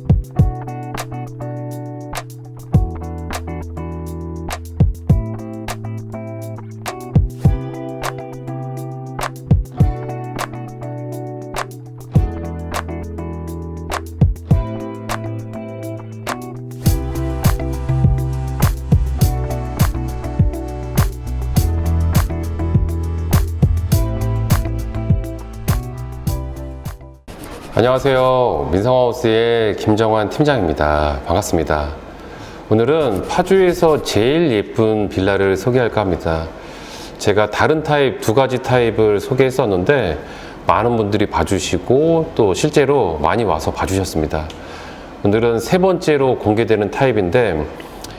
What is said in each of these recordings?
Bye. 안녕하세요. 민성하우스의 김정환 팀장입니다. 반갑습니다. 오늘은 파주에서 제일 예쁜 빌라를 소개할까 합니다. 제가 다른 타입, 두 가지 타입을 소개했었는데, 많은 분들이 봐주시고, 또 실제로 많이 와서 봐주셨습니다. 오늘은 세 번째로 공개되는 타입인데,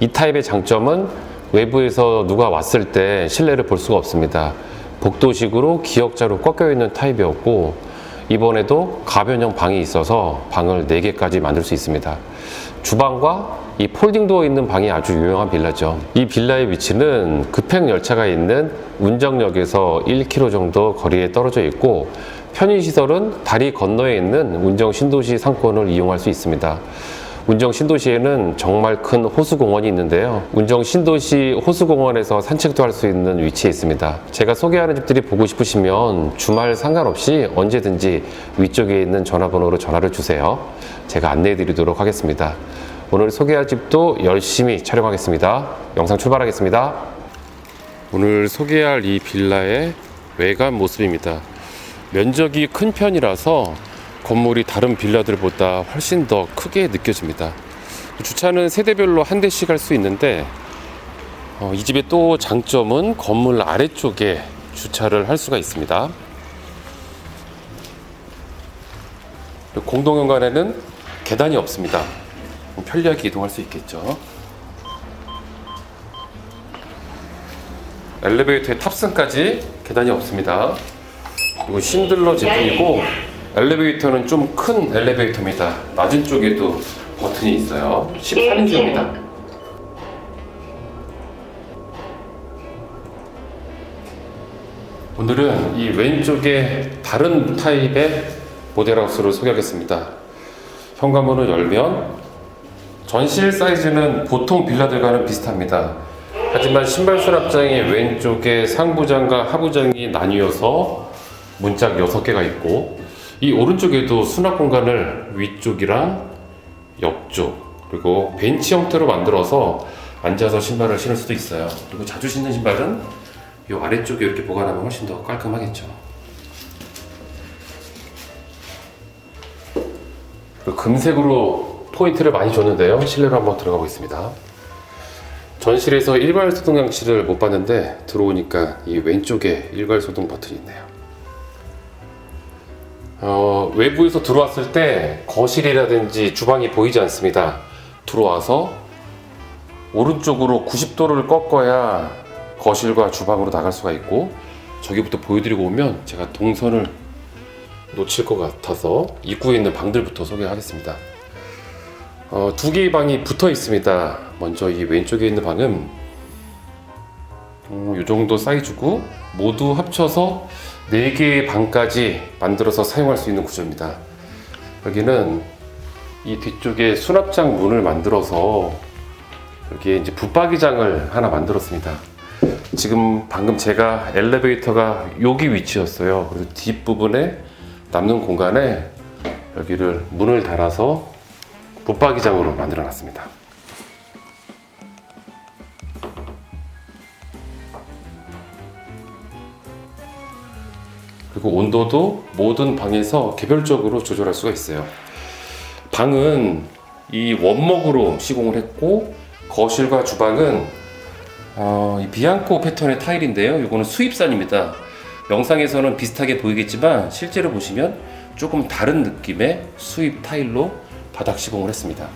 이 타입의 장점은 외부에서 누가 왔을 때 실내를 볼 수가 없습니다. 복도식으로 기역자로 꺾여 있는 타입이었고, 이번에도 가변형 방이 있어서 방을 4개까지 만들 수 있습니다. 주방과 이 폴딩도어 있는 방이 아주 유명한 빌라죠. 이 빌라의 위치는 급행 열차가 있는 운정역에서 1km 정도 거리에 떨어져 있고 편의시설은 다리 건너에 있는 운정 신도시 상권을 이용할 수 있습니다. 운정 신도시에는 정말 큰 호수공원이 있는데요. 운정 신도시 호수공원에서 산책도 할 수 있는 위치에 있습니다. 제가 소개하는 집들이 보고 싶으시면 주말 상관없이 언제든지 위쪽에 있는 전화번호로 전화를 주세요. 제가 안내해 드리도록 하겠습니다. 오늘 소개할 집도 열심히 촬영하겠습니다. 영상 출발하겠습니다. 오늘 소개할 이 빌라의 외관 모습입니다. 면적이 큰 편이라서 건물이 다른 빌라들보다 훨씬 더 크게 느껴집니다. 주차는 세대별로 한 대씩 할 수 있는데 어, 이 집의 또 장점은 건물 아래쪽에 주차를 할 수가 있습니다. 공동현관에는 계단이 없습니다. 편리하게 이동할 수 있겠죠. 엘리베이터의 탑승까지 계단이 없습니다. 그리고 신들러 제품이고 엘리베이터는 좀 큰 엘리베이터입니다. 낮은 쪽에도 버튼이 있어요. 14인승입니다. 오늘은 이 왼쪽에 다른 타입의 모델하우스를 소개하겠습니다. 현관문을 열면 전실 사이즈는 보통 빌라들과는 비슷합니다. 하지만 신발 수납장이 왼쪽에 상부장과 하부장이 나뉘어서 문짝 6개가 있고 이 오른쪽에도 수납 공간을 위쪽이랑 옆쪽 그리고 벤치 형태로 만들어서 앉아서 신발을 신을 수도 있어요. 그리고 자주 신는 신발은 이 아래쪽에 이렇게 보관하면 훨씬 더 깔끔하겠죠. 금색으로 포인트를 많이 줬는데요. 실내로 한번 들어가 보겠습니다. 전실에서 일괄 소동 장치를 못 봤는데 들어오니까 이 왼쪽에 일괄 소동 버튼이 있네요. 어, 외부에서 들어왔을 때 거실이라든지 주방이 보이지 않습니다. 들어와서 오른쪽으로 90도를 꺾어야 거실과 주방으로 나갈 수가 있고 저기부터 보여드리고 오면 제가 동선을 놓칠 것 같아서 입구에 있는 방들부터 소개하겠습니다. 어, 두 개의 방이 붙어 있습니다. 먼저 이 왼쪽에 있는 방은 음, 이 정도 사이즈고 모두 합쳐서 4개의 방까지 만들어서 사용할 수 있는 구조입니다. 여기는 이 뒤쪽에 수납장 문을 만들어서 여기에 이제 붙박이장을 하나 만들었습니다. 지금 방금 제가 엘리베이터가 여기 위치였어요. 그래서 뒷부분에 남는 공간에 여기를 문을 달아서 붙박이장으로 만들어 놨습니다. 그리고 온도도 모든 방에서 개별적으로 조절할 수가 있어요. 방은 이 원목으로 시공을 했고 거실과 주방은 어, 이 비앙코 패턴의 타일인데요. 이거는 수입산입니다. 영상에서는 비슷하게 보이겠지만 실제로 보시면 조금 다른 느낌의 수입 타일로 바닥 시공을 했습니다.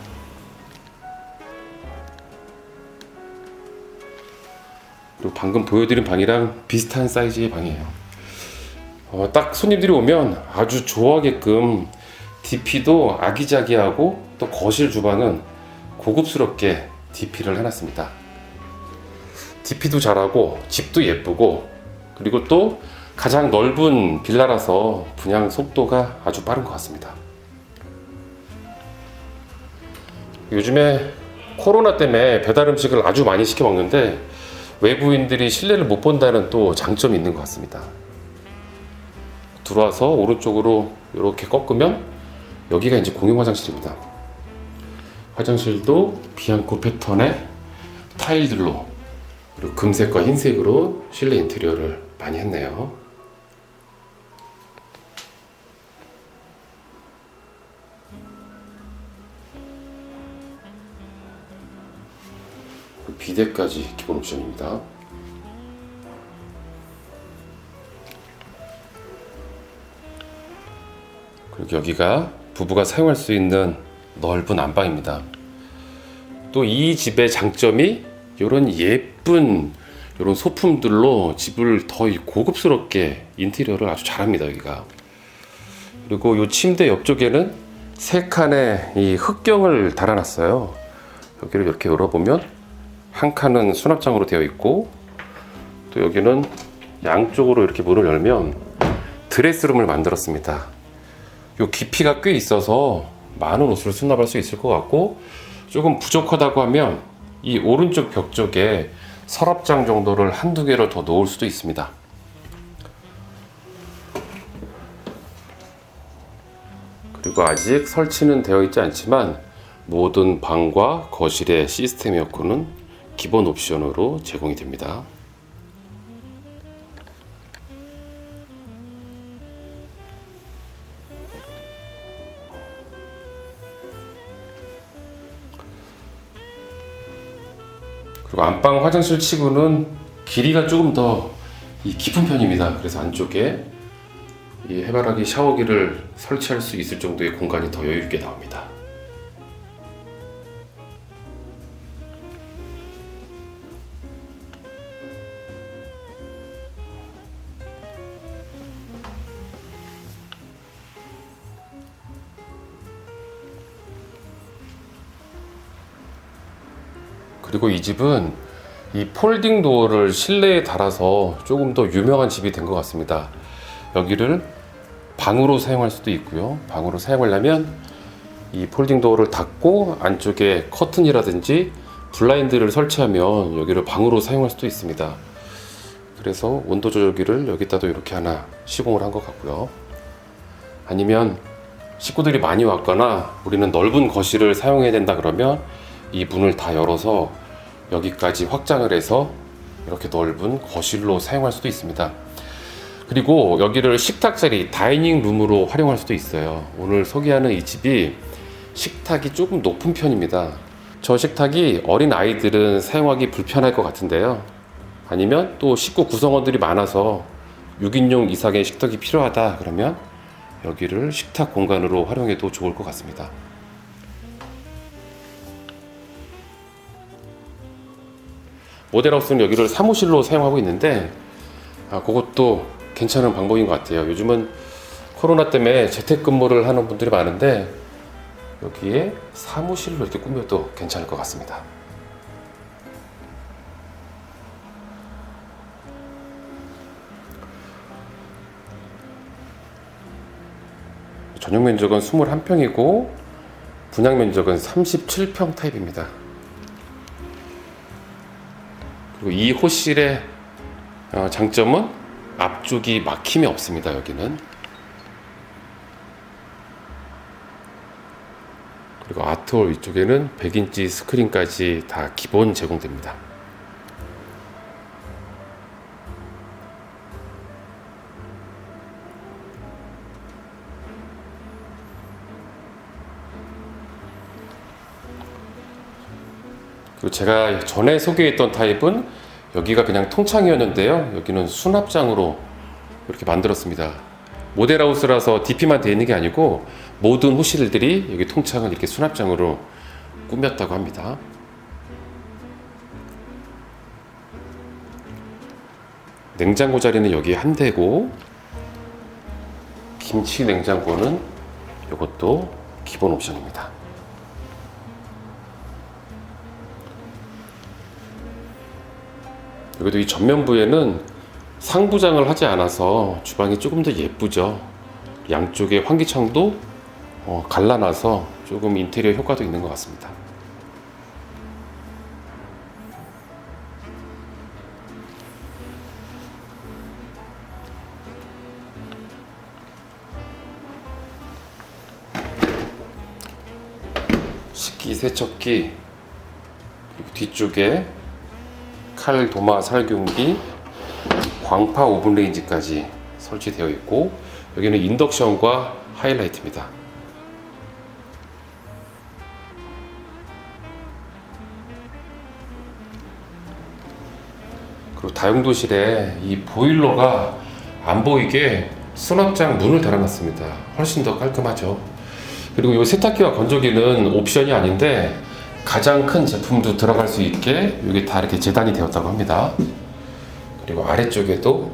방금 보여드린 방이랑 비슷한 사이즈의 방이에요. 어, 딱 손님들이 오면 아주 좋아하게끔 DP도 아기자기하고 또 거실 주방은 고급스럽게 DP를 해놨습니다. DP도 잘하고 집도 예쁘고 그리고 또 가장 넓은 빌라라서 분양 속도가 아주 빠른 것 같습니다. 요즘에 코로나 때문에 배달 음식을 아주 많이 시켜 먹는데 외부인들이 실내를 못 본다는 또 장점이 있는 것 같습니다. 들어와서 오른쪽으로 이렇게 꺾으면 여기가 이제 공용 화장실입니다. 화장실도 비앙코 패턴의 타일들로 그리고 금색과 흰색으로 실내 인테리어를 많이 했네요. 비데까지 기본 옵션입니다. 그리고 여기가 부부가 사용할 수 있는 넓은 안방입니다. 또 이 집의 장점이 이런 예쁜 이런 소품들로 집을 더 고급스럽게 인테리어를 아주 잘합니다 여기가. 그리고 이 침대 옆쪽에는 세 칸의 이 흑경을 달아놨어요. 여기를 이렇게 열어보면 한 칸은 수납장으로 되어 있고 또 여기는 양쪽으로 이렇게 문을 열면 드레스룸을 만들었습니다. 요 깊이가 꽤 있어서 많은 옷을 수납할 수 있을 것 같고 조금 부족하다고 하면 이 오른쪽 벽 쪽에 서랍장 정도를 한두 개를 더 놓을 수도 있습니다. 그리고 아직 설치는 되어 있지 않지만 모든 방과 거실의 시스템 에어컨은 기본 옵션으로 제공이 됩니다. 그리고 안방 화장실 치고는 길이가 조금 더이 깊은 편입니다. 그래서 안쪽에 이 해바라기 샤워기를 설치할 수 있을 정도의 공간이 더 여유 있게 나옵니다. 그리고 이 집은 이 폴딩 도어를 실내에 달아서 조금 더 유명한 집이 된 것 같습니다. 여기를 방으로 사용할 수도 있고요. 방으로 사용하려면 이 폴딩 도어를 닫고 안쪽에 커튼이라든지 블라인드를 설치하면 여기를 방으로 사용할 수도 있습니다. 그래서 온도 조절기를 여기다도 이렇게 하나 시공을 한 것 같고요. 아니면 식구들이 많이 왔거나 우리는 넓은 거실을 사용해야 된다 그러면 이 문을 다 열어서 여기까지 확장을 해서 이렇게 넓은 거실로 사용할 수도 있습니다. 그리고 여기를 식탁 자리, 다이닝 룸으로 활용할 수도 있어요. 오늘 소개하는 이 집이 식탁이 조금 높은 편입니다. 저 식탁이 어린 아이들은 사용하기 불편할 것 같은데요. 아니면 또 식구 구성원들이 많아서 6인용 이상의 식탁이 필요하다 그러면 여기를 식탁 공간으로 활용해도 좋을 것 같습니다. 모델하우스는 여기를 사무실로 사용하고 있는데 아, 그것도 괜찮은 방법인 것 같아요. 요즘은 코로나 때문에 재택근무를 하는 분들이 많은데 여기에 사무실로 이렇게 꾸며도 괜찮을 것 같습니다. 전용 면적은 21평이고 분양 면적은 37평 타입입니다. 그리고 이 호실의 어, 장점은 앞쪽이 막힘이 없습니다. 여기는 그리고 아트홀 이쪽에는 100인치 스크린까지 다 기본 제공됩니다. 제가 전에 소개했던 타입은 여기가 그냥 통창이었는데요. 여기는 수납장으로 이렇게 만들었습니다. 모델하우스라서 DP만 되어 있는 게 아니고 모든 호실들이 여기 통창을 이렇게 수납장으로 꾸몄다고 합니다. 냉장고 자리는 여기 한 대고 김치 냉장고는 이것도 기본 옵션입니다. 그리고 이 전면부에는 상부장을 하지 않아서 주방이 조금 더 예쁘죠. 양쪽에 환기창도 어, 갈라놔서 조금 인테리어 효과도 있는 것 같습니다. 식기 세척기 그리고 뒤쪽에 칼 도마 살균기 광파 오븐 레인지까지 설치되어 있고 여기는 인덕션과 하이라이트입니다. 그리고 다용도실에 이 보일러가 안 보이게 수납장 문을 달아놨습니다. 훨씬 더 깔끔하죠. 그리고 이 세탁기와 건조기는 옵션이 아닌데 가장 큰 제품도 들어갈 수 있게 여기 다 이렇게 재단이 되었다고 합니다. 그리고 아래쪽에도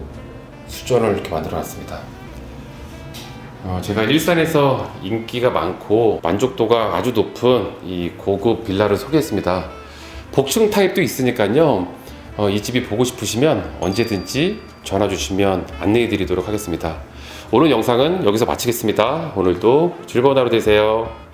수전을 이렇게 만들어 놨습니다. 어, 제가 일산에서 인기가 많고 만족도가 아주 높은 이 고급 빌라를 소개했습니다. 복층 타입도 있으니까요. 어, 이 집이 보고 싶으시면 언제든지 전화 주시면 안내해 드리도록 하겠습니다. 오늘 영상은 여기서 마치겠습니다. 오늘도 즐거운 하루 되세요.